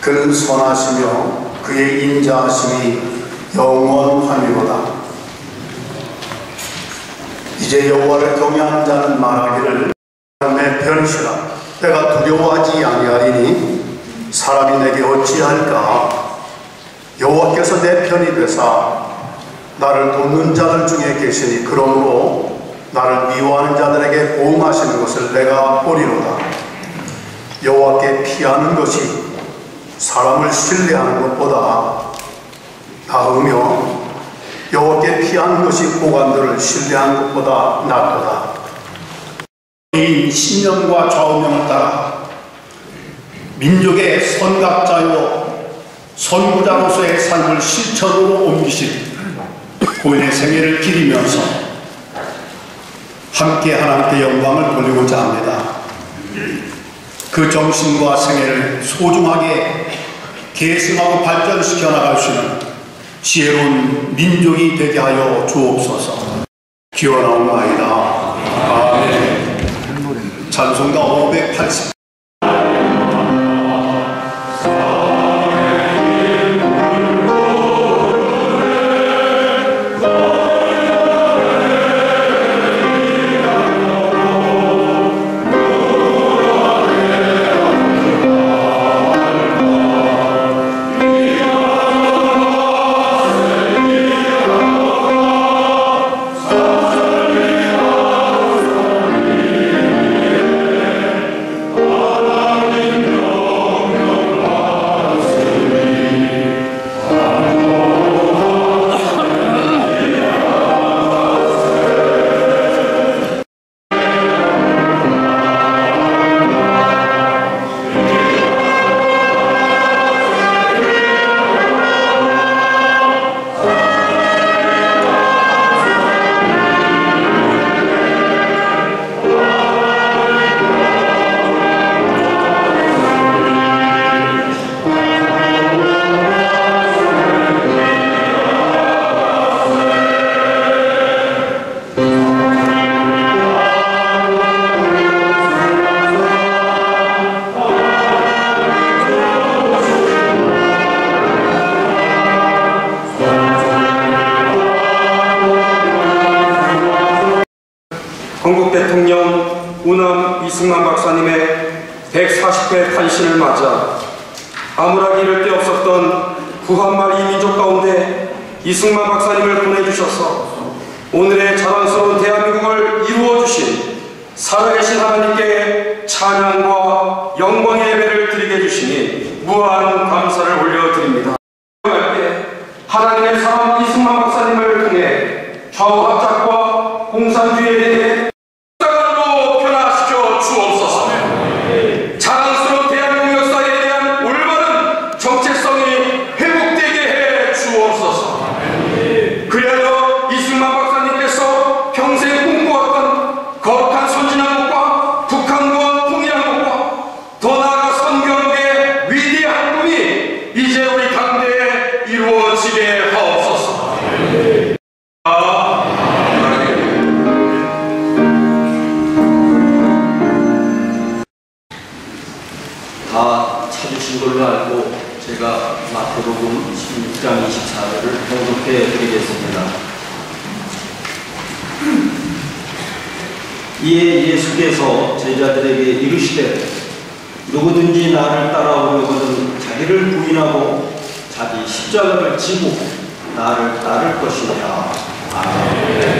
그는 선하시며 그의 인자하심이 영원하미로다. 이제 여호와를 경외하는 자는 말하기를 내 편이시라. 내가 두려워하지 아니하리니 사람이 내게 어찌할까? 여호와께서 내 편이 되사 나를 돕는 자들 중에 계시니 그러므로 나를 미워하는 자들에게 보응하시는 것을 내가 보리로다. 여호와께 피하는 것이 사람을 신뢰하는 것보다 나으며 여호와께 피하는 것이 보관들을 신뢰하는 것보다 낫도다. 이 신념과 좌우명을 따라 민족의 선각자요 선구자로서의 삶을 실천으로 옮기신 고인의 생애를 기리면서 함께 하나님께 영광을 돌리고자 합니다. 그 정신과 생애를 소중하게 계승하고 발전시켜 나갈 수 있는 지혜로운 민족이 되게 하여 주옵소서. 기원하옵나이다. 아멘. 찬송가 580. 건국 대통령 우남 이승만 박사님의 140회 탄신을 맞아 아무라기 이를 데 없었던 구한말 이민족 가운데 이승만 박사님을 보내주셔서 오늘의 자랑스러운 대한민국을 이루어주신 살아계신 하나님께 찬양과 영광의 예배를 드리게 해주시니 무한 감사를 올려드립니다. 때 하나님의 사람 이승만 박사님을 통해 좌우 합작과 공산주의에 대해 다 찾으신 걸로 알고 제가 마태복음 16장 24절을 봉독해 드리겠습니다. 이에 예수께서 제자들에게 이르시되 누구든지 나를 따라오려거든 자기를 부인하고 자기 십자가를 지고 나를 따를 것이냐. 아멘.